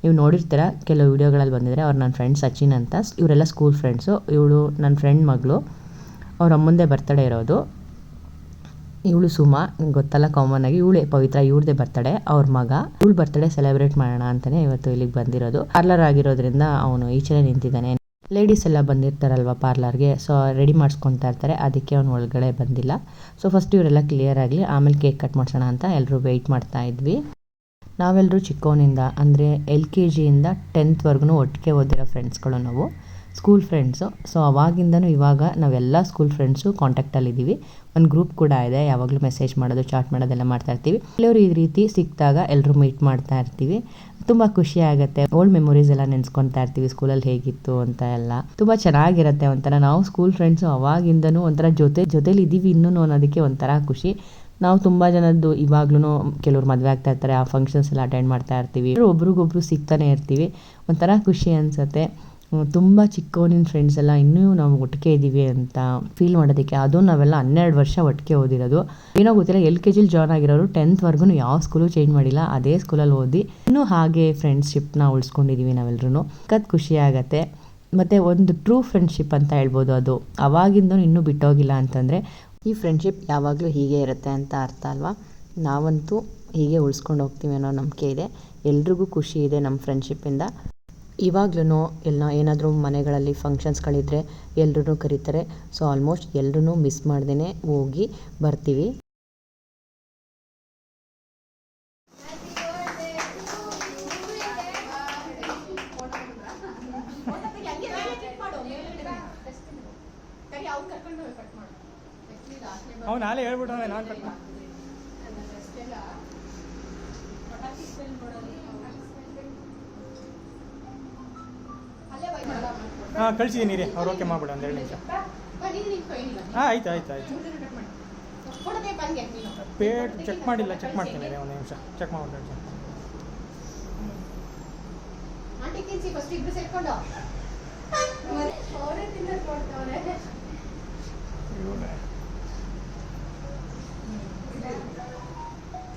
ನೀವು ನೋಡಿರ್ತೀರ, ಕೆಲವು ವೀಡಿಯೋಗಳಲ್ಲಿ ಬಂದಿದ್ದಾರೆ ಅವ್ರು ನನ್ನ ಫ್ರೆಂಡ್ ಸಚಿನ್ ಅಂತ. ಇವರೆಲ್ಲ ಸ್ಕೂಲ್ ಫ್ರೆಂಡ್ಸು ಇವಳು ನನ್ನ ಫ್ರೆಂಡ್ ಮಗಳು. ಅವ್ರ ಅಮ್ಮಂದೇ ಬರ್ತಡೇ ಇರೋದು. ಇವಳು ಸುಮಾ. ಗೊತ್ತಲ್ಲ ಕಾಮನ್ ಆಗಿ ಇವಳೇ ಪವಿತ್ರ, ಇವ್ರದೇ ಬರ್ತಡೆ ಅವ್ರ ಮಗ. ಇವಳು ಬರ್ತಡೆ ಸೆಲೆಬ್ರೇಟ್ ಮಾಡೋಣ ಅಂತಾನೆ ಇವತ್ತು ಇಲ್ಲಿಗೆ ಬಂದಿರೋದು. ಪಾರ್ಲರ್ ಆಗಿರೋದ್ರಿಂದ ಅವನು ಈಚೆನೇ ನಿಂತಿದ್ದಾನೆ. ಲೇಡೀಸ್ ಎಲ್ಲ ಬಂದಿರ್ತಾರಲ್ವ ಪಾರ್ಲರ್ಗೆ ಸೊ ರೆಡಿ ಮಾಡಿಸ್ಕೊತಾ ಇರ್ತಾರೆ, ಅದಕ್ಕೆ ಅವ್ನು ಒಳಗಡೆ ಬಂದಿಲ್ಲ. ಸೊ ಫಸ್ಟ್ ಇವರೆಲ್ಲ ಕ್ಲಿಯರ್ ಆಗಲಿ, ಆಮೇಲೆ ಕೇಕ್ ಕಟ್ ಮಾಡ್ಸೋಣ ಅಂತ ಎಲ್ಲರೂ ವೆಯ್ಟ್ ಮಾಡ್ತಾ ಇದ್ವಿ. ನಾವೆಲ್ಲರೂ ಚಿಕ್ಕವನಿಂದ ಅಂದರೆ ಎಲ್ ಕೆ ಜಿಯಿಂದ ಟೆಂತ್ವರೆಗೂ ಒಟ್ಟಿಗೆ ಓದಿರೋ ಫ್ರೆಂಡ್ಸ್ಗಳು ನಾವು. ಸ್ಕೂಲ್ ಫ್ರೆಂಡ್ಸು ಸೊ ಅವಾಗಿಂದನೂ ಇವಾಗ ನಾವೆಲ್ಲ ಸ್ಕೂಲ್ ಫ್ರೆಂಡ್ಸು ಕಾಂಟ್ಯಾಕ್ಟಲ್ಲಿದ್ದೀವಿ ಒಂದು ಗ್ರೂಪ್ ಕೂಡ ಇದೆ. ಯಾವಾಗಲೂ ಮೆಸೇಜ್ ಮಾಡೋದು ಚಾಟ್ ಮಾಡೋದೆಲ್ಲ ಮಾಡ್ತಾ ಇರ್ತೀವಿ. ಕೆಲವರು ಈ ರೀತಿ ಸಿಕ್ಕಿದಾಗ ಎಲ್ಲರೂ ಮೀಟ್ ಮಾಡ್ತಾ ಇರ್ತೀವಿ. ತುಂಬ ಖುಷಿ ಆಗುತ್ತೆ. ಓಲ್ಡ್ ಮೆಮೊರೀಸ್ ಎಲ್ಲ ನೆನೆಸ್ಕೊತಾ ಇರ್ತೀವಿ. ಸ್ಕೂಲಲ್ಲಿ ಹೇಗಿತ್ತು ಅಂತ ಎಲ್ಲ. ತುಂಬ ಚೆನ್ನಾಗಿರುತ್ತೆ ಒಂಥರ. ನಾವು ಸ್ಕೂಲ್ ಫ್ರೆಂಡ್ಸು ಅವಾಗಿಂದನೂ ಒಂಥರ ಜೊತೆ, ಜೊತೇಲಿ ಇದ್ದೀವಿ ಇನ್ನೂ ಅನ್ನೋದಕ್ಕೆ ಒಂಥರ ಖುಷಿ. ನಾವು ತುಂಬ ಜನದ್ದು ಇವಾಗ್ಲೂ ಕೆಲವ್ರು ಮದುವೆ ಆಗ್ತಾ ಇರ್ತಾರೆ. ಆ ಫಂಕ್ಷನ್ಸ್ ಎಲ್ಲ ಅಟೆಂಡ್ ಮಾಡ್ತಾ ಇರ್ತೀವಿ. ಒಬ್ರಿಗೊಬ್ರು ಸಿಗ್ತಾನೆ ಇರ್ತೀವಿ. ಒಂಥರ ಖುಷಿ ಅನಿಸುತ್ತೆ. ತುಂಬ ಚಿಕ್ಕವನಿನ ಫ್ರೆಂಡ್ಸ್ ಎಲ್ಲ ಇನ್ನೂ ನಾವು ಒಟ್ಟಿಗೆ ಇದ್ದೀವಿ ಅಂತ ಫೀಲ್ ಮಾಡೋದಕ್ಕೆ. ಅದು ನಾವೆಲ್ಲ ಹನ್ನೆರಡು ವರ್ಷ ಒಟ್ಟಿಗೆ ಓದಿರೋದು. ಏನೋ ಗೊತ್ತಿಲ್ಲ, ಎಲ್ ಕೆ ಜಿಲಿ ಜಾಯ್ನ್ ಆಗಿರೋರು ಟೆಂತ್ವರೆಗೂ ಯಾವ ಸ್ಕೂಲು ಚೇಂಜ್ ಮಾಡಿಲ್ಲ, ಅದೇ ಸ್ಕೂಲಲ್ಲಿ ಓದಿ ಇನ್ನೂ ಹಾಗೆ ಫ್ರೆಂಡ್ಶಿಪ್ನ ಉಳಿಸ್ಕೊಂಡಿದ್ದೀವಿ ನಾವೆಲ್ಲರೂ ಕತ್ ಖುಷಿ ಆಗುತ್ತೆ. ಮತ್ತು ಒಂದು ಟ್ರೂ ಫ್ರೆಂಡ್ಶಿಪ್ ಅಂತ ಹೇಳ್ಬೋದು ಅದು. ಅವಾಗಿಂದ ಇನ್ನೂ ಬಿಟ್ಟೋಗಿಲ್ಲ ಅಂತಂದರೆ, ಈ ಫ್ರೆಂಡ್ಶಿಪ್ ಯಾವಾಗಲೂ ಹೀಗೆ ಇರುತ್ತೆ ಅಂತ ಅರ್ಥ ಅಲ್ವಾ? ನಾವಂತೂ ಹೀಗೆ ಉಳಿಸ್ಕೊಂಡು ಹೋಗ್ತೀವಿ ಅನ್ನೋ ನಂಬಿಕೆ ಇದೆ. ಎಲ್ರಿಗೂ ಖುಷಿ ಇದೆ ನಮ್ಮ ಫ್ರೆಂಡ್ಶಿಪ್ಪಿಂದ ಇವಾಗ್ಲೂ ಎಲ್ಲ ಏನಾದರೂ ಮನೆಗಳಲ್ಲಿ ಫಂಕ್ಷನ್ಸ್ಗಳಿದ್ರೆ ಎಲ್ರೂ ಕರೀತಾರೆ. ಸೊ ಆಲ್ಮೋಸ್ಟ್ ಎಲ್ಲರೂ ಮಿಸ್ ಮಾಡ್ದೇ ಹೋಗಿ ಬರ್ತೀವಿ. ಅವ್ನು ನಾಳೆ ಹೇಳ್ಬಿಟ್ಟು ನಾನು ಕಟ್ ಹಾಂ ಕಳಿಸಿದ್ದೀನಿ ರೀ ಅವ್ರು ಓಕೆ ಮಾಡ್ಬಿಡ ಒಂದು ಎರಡು ನಿಮಿಷ. ಹಾಂ, ಆಯ್ತು ಆಯ್ತು ಆಯ್ತು. ಪೇಟ್ ಚೆಕ್ ಮಾಡಿಲ್ಲ ಚೆಕ್ ಮಾಡ್ತೀನಿ ರೀ, ಒಂದು ನಿಮಿಷ. ಚೆಕ್ ಮಾಡ್ಬಿಟ್ಟು ಹೇಳ್ತೀನಿ.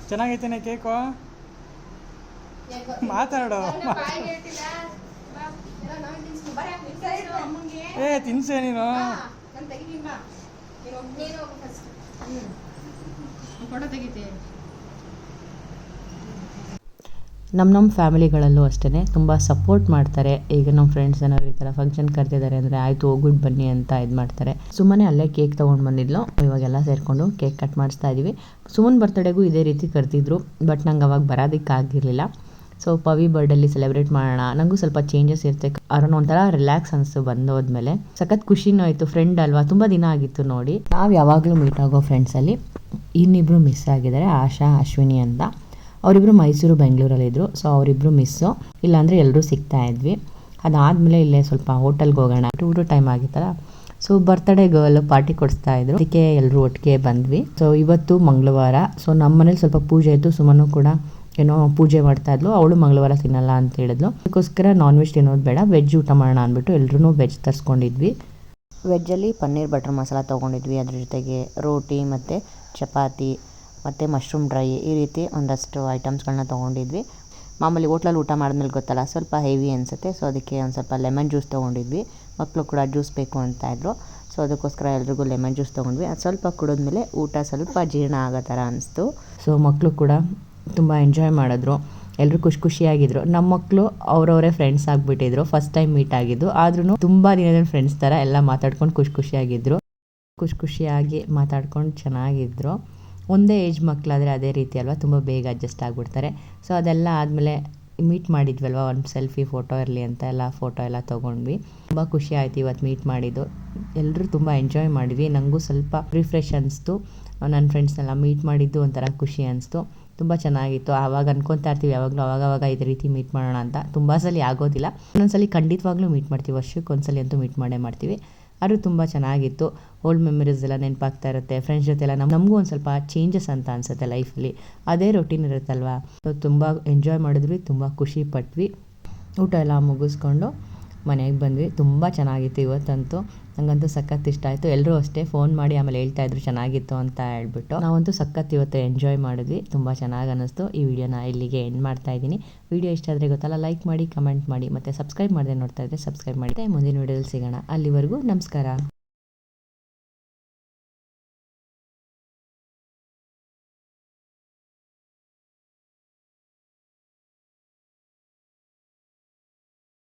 ಚೆನ್ನಾಗೈತೇನೆ ಕೇಕು ಮಾತಾಡೋ. ಏ ತಿನ್ಸೆ ನೀನು. ನಮ್ಮ ನಮ್ಮ ಫ್ಯಾಮಿಲಿಗಳಲ್ಲೂ ಅಷ್ಟೇ ತುಂಬ ಸಪೋರ್ಟ್ ಮಾಡ್ತಾರೆ. ಈಗ ನಮ್ಮ ಫ್ರೆಂಡ್ಸ್ ಏನಾದ್ರು ಈ ಥರ ಫಂಕ್ಷನ್ ಕರೆದಿದ್ದಾರೆ ಅಂದರೆ ಆಯಿತು ಹೋಗ್ಬಿಟ್ಟು ಬನ್ನಿ ಅಂತ ಇದು ಮಾಡ್ತಾರೆ. ಸುಮ್ಮನೆ ಅಲ್ಲೇ ಕೇಕ್ ತೊಗೊಂಡು ಬಂದಿದ್ಲು. ಇವಾಗೆಲ್ಲ ಸೇರಿಕೊಂಡು ಕೇಕ್ ಕಟ್ ಮಾಡಿಸ್ತಾ ಇದ್ದೀವಿ ಸುಮ್ಮನೆ ಬರ್ತಡೇಗೂ ಇದೇ ರೀತಿ ಕರೆದಿದ್ರು. ಬಟ್ ನಂಗೆ ಅವಾಗ ಬರೋದಕ್ಕಾಗಿರಲಿಲ್ಲ. ಸೊ ಪವಿ ಬರ್ಡಲ್ಲಿ ಸೆಲೆಬ್ರೇಟ್ ಮಾಡೋಣ. ನನಗೂ ಸ್ವಲ್ಪ ಚೇಂಜಸ್ ಇರುತ್ತೆ. ಅವ್ರನ್ನ ಒಂಥರ ರಿಲ್ಯಾಕ್ಸ್ ಅನಿಸ್ತು ಬಂದೋದ್ಮೇಲೆ. ಸಖತ್ ಖುಷಿನೂ ಆಯಿತು. ಫ್ರೆಂಡ್ ಅಲ್ವಾ? ತುಂಬ ದಿನ ಆಗಿತ್ತು ನೋಡಿ. ನಾವು ಯಾವಾಗಲೂ ಮೀಟ್ ಆಗೋ ಫ್ರೆಂಡ್ಸಲ್ಲಿ ಇನ್ನಿಬ್ರು ಮಿಸ್ ಆಗಿದ್ದಾರೆ. ಆಶಾ, ಅಶ್ವಿನಿ ಅಂತ. ಅವರಿಬ್ಬರು ಮೈಸೂರು ಬೆಂಗಳೂರಲ್ಲಿದ್ದರು ಸೊ ಅವರಿಬ್ಬರು ಮಿಸ್ಸು ಇಲ್ಲಾಂದರೆ ಎಲ್ಲರೂ ಸಿಗ್ತಾ ಇದ್ವಿ. ಅದಾದಮೇಲೆ ಇಲ್ಲೇ ಸ್ವಲ್ಪ ಹೋಟೆಲ್ಗೆ ಹೋಗೋಣ. ಟೂ ಟು ಟೈಮ್ ಆಗಿತ್ತಲ್ಲ. ಸೊ ಬರ್ತ್ಡೇ ಗರ್ಲ್ ಪಾರ್ಟಿ ಕೊಡಿಸ್ತಾ ಇದ್ರು. ಅದಕ್ಕೆ ಎಲ್ಲರೂ ಒಟ್ಟಿಗೆ ಬಂದ್ವಿ. ಸೊ ಇವತ್ತು ಮಂಗಳವಾರ. ಸೊ ನಮ್ಮ ಮನೇಲಿ ಸ್ವಲ್ಪ ಪೂಜೆ ಇತ್ತು. ಸುಮನು ಕೂಡ ಏನೋ ಪೂಜೆ ಮಾಡ್ತಾ ಇದ್ಲು. ಅವಳು ಮಂಗಳವಾರ ತಿನ್ನಲ್ಲ ಅಂತ ಹೇಳಿದ್ಲು. ಅದಕ್ಕೋಸ್ಕರ ನಾನ್ ವೆಜ್ ತಿನ್ನೋದು ಬೇಡ. ವೆಜ್ ಊಟ ಮಾಡೋಣ ಅಂದ್ಬಿಟ್ಟು ಎಲ್ಲರೂ ವೆಜ್ ತರಿಸ್ಕೊಂಡಿದ್ವಿ. ವೆಜ್ಜಲ್ಲಿ ಪನ್ನೀರ್ ಬಟರ್ ಮಸಾಲ ತೊಗೊಂಡಿದ್ವಿ. ಅದ್ರ ಜೊತೆಗೆ ರೋಟಿ ಮತ್ತು ಚಪಾತಿ ಮತ್ತು ಮಶ್ರೂಮ್ ಡ್ರೈ ಈ ರೀತಿ ಒಂದಷ್ಟು ಐಟಮ್ಸ್ಗಳನ್ನ ತೊಗೊಂಡಿದ್ವಿ. ಮಾಮೂಲಿ ಹೋಟ್ಲಲ್ಲಿ ಊಟ ಮಾಡಿದ್ಮೇಲೆ ಗೊತ್ತಲ್ಲ ಸ್ವಲ್ಪ ಹೆವಿ ಅನಿಸುತ್ತೆ. ಸೊ ಅದಕ್ಕೆ ಒಂದು ಸ್ವಲ್ಪ ಲೆಮನ್ ಜ್ಯೂಸ್ ತೊಗೊಂಡಿದ್ವಿ. ಮಕ್ಕಳು ಕೂಡ ಜ್ಯೂಸ್ ಬೇಕು ಅಂತ ಇದ್ರು. ಸೊ ಅದಕ್ಕೋಸ್ಕರ ಎಲ್ರಿಗೂ ಲೆಮನ್ ಜ್ಯೂಸ್ ತೊಗೊಂಡ್ವಿ. ಅದು ಸ್ವಲ್ಪ ಕುಡಿದ್ಮೇಲೆ ಊಟ ಸ್ವಲ್ಪ ಜೀರ್ಣ ಆಗೋ ಥರ ಅನಿಸ್ತು. ಸೊ ಮಕ್ಕಳು ಕೂಡ ತುಂಬ ಎಂಜಾಯ್ ಮಾಡಿದ್ರು. ಎಲ್ಲರೂ ಖುಷಿ ಖುಷಿಯಾಗಿದ್ರು. ನಮ್ಮ ಮಕ್ಕಳು ಅವರವರೇ ಫ್ರೆಂಡ್ಸ್ ಆಗಿಬಿಟ್ಟಿದ್ರು. ಫಸ್ಟ್ ಟೈಮ್ ಮೀಟ್ ಆಗಿದ್ದು. ಆದ್ರೂ ತುಂಬ ದಿನದ ಫ್ರೆಂಡ್ಸ್ ಥರ ಎಲ್ಲ ಮಾತಾಡ್ಕೊಂಡು ಖುಷಿ ಖುಷಿಯಾಗಿದ್ರು. ಖುಷಿ ಖುಷಿಯಾಗಿ ಮಾತಾಡ್ಕೊಂಡು ಚೆನ್ನಾಗಿದ್ರು. ಒಂದೇ ಏಜ್ ಮಕ್ಕಳಾದರೆ ಅದೇ ರೀತಿ ಅಲ್ವಾ? ತುಂಬ ಬೇಗ ಅಡ್ಜಸ್ಟ್ ಆಗಿಬಿಡ್ತಾರೆ. ಸೊ ಅದೆಲ್ಲ ಆದಮೇಲೆ ಮೀಟ್ ಮಾಡಿದ್ವಲ್ವ? ಒಂದು ಸೆಲ್ಫಿ ಫೋಟೋ ಇರಲಿ ಅಂತ ಎಲ್ಲ ಫೋಟೋ ಎಲ್ಲ ತೊಗೊಂಡ್ವಿ. ತುಂಬ ಖುಷಿ ಆಯಿತು ಇವತ್ತು ಮೀಟ್ ಮಾಡಿದ್ದು. ಎಲ್ಲರೂ ತುಂಬ ಎಂಜಾಯ್ ಮಾಡಿದ್ವಿ. ನನಗೂ ಸ್ವಲ್ಪ ರಿಫ್ರೆಶ್ ಅನಿಸ್ತು ನನ್ನ ಫ್ರೆಂಡ್ಸ್ನೆಲ್ಲ ಮೀಟ್ ಮಾಡಿದ್ದು ಒಂಥರ ಖುಷಿ ಅನಿಸ್ತು. ತುಂಬ ಚೆನ್ನಾಗಿತ್ತು. ಆವಾಗ ಅನ್ಕೊತಾ ಇರ್ತೀವಿ ಯಾವಾಗಲೂ ಅವಾಗವಾಗ ಇದೇ ರೀತಿ ಮೀಟ್ ಮಾಡೋಣ ಅಂತ. ತುಂಬ ಸಲ ಆಗೋದಿಲ್ಲ. ಒಂದೊಂದ್ಸಲಿ ಖಂಡಿತವಾಗ್ಲೂ ಮೀಟ್ ಮಾಡ್ತೀವಿ. ವರ್ಷಕ್ಕೆ ಒಂದ್ಸಲಿ ಅಂತೂ ಮೀಟ್ ಮಾಡೇ ಮಾಡ್ತೀವಿ. ಆದರೂ ತುಂಬ ಚೆನ್ನಾಗಿತ್ತು. ಓಲ್ಡ್ ಮೆಮರೀಸ್ ಎಲ್ಲ ನೆನಪಾಗ್ತಾ ಇರುತ್ತೆ. ಫ್ರೆಂಡ್ಸ್ ಜೊತೆ ಎಲ್ಲ ನಮ್ಮ ನಮಗೂ ಒಂದು ಸ್ವಲ್ಪ ಚೇಂಜಸ್ ಅಂತ ಅನಿಸುತ್ತೆ ಲೈಫಲ್ಲಿ ಅದೇ ರೊಟೀನ್ ಇರುತ್ತಲ್ವಾ? ತುಂಬ ಎಂಜಾಯ್ ಮಾಡಿದ್ವಿ. ತುಂಬ ಖುಷಿ ಪಟ್ವಿ. ಊಟ ಎಲ್ಲ ಮುಗಿಸ್ಕೊಂಡು ಮನೆಗೆ ಬಂದ್ವಿ. ತುಂಬ ಚೆನ್ನಾಗಿತ್ತು ಇವತ್ತಂತೂ. ನನಗಂತೂ ಸಖತ್ತು ಇಷ್ಟ ಆಯಿತು. ಎಲ್ಲರೂ ಅಷ್ಟೇ ಫೋನ್ ಮಾಡಿ ಆಮೇಲೆ ಹೇಳ್ತಾ ಇದ್ರು, ಚೆನ್ನಾಗಿತ್ತು ಅಂತ ಹೇಳ್ಬಿಟ್ಟು. ನಾವಂತೂ ಸಖತ್ ಇವತ್ತು ಎಂಜಾಯ್ ಮಾಡಿದ್ವಿ. ತುಂಬ ಚೆನ್ನಾಗಿ ಅನ್ನಿಸ್ತು. ಈ ವಿಡಿಯೋನ ಇಲ್ಲಿಗೆ ಎಂಡ್ ಮಾಡ್ತಾ ಇದ್ದೀನಿ. ವಿಡಿಯೋ ಇಷ್ಟ ಆದರೆ ಗೊತ್ತಲ್ಲ, ಲೈಕ್ ಮಾಡಿ, ಕಮೆಂಟ್ ಮಾಡಿ. ಮತ್ತು ಸಬ್ಸ್ಕ್ರೈಬ್ ಮಾಡದೆ ನೋಡ್ತಾ ಇದ್ದರೆ ಸಬ್ಸ್ಕ್ರೈಬ್ ಮಾಡಿ. ಮುಂದಿನ ವಿಡಿಯೋದಲ್ಲಿ ಸಿಗೋಣ. ಅಲ್ಲಿವರೆಗೂ ನಮಸ್ಕಾರ.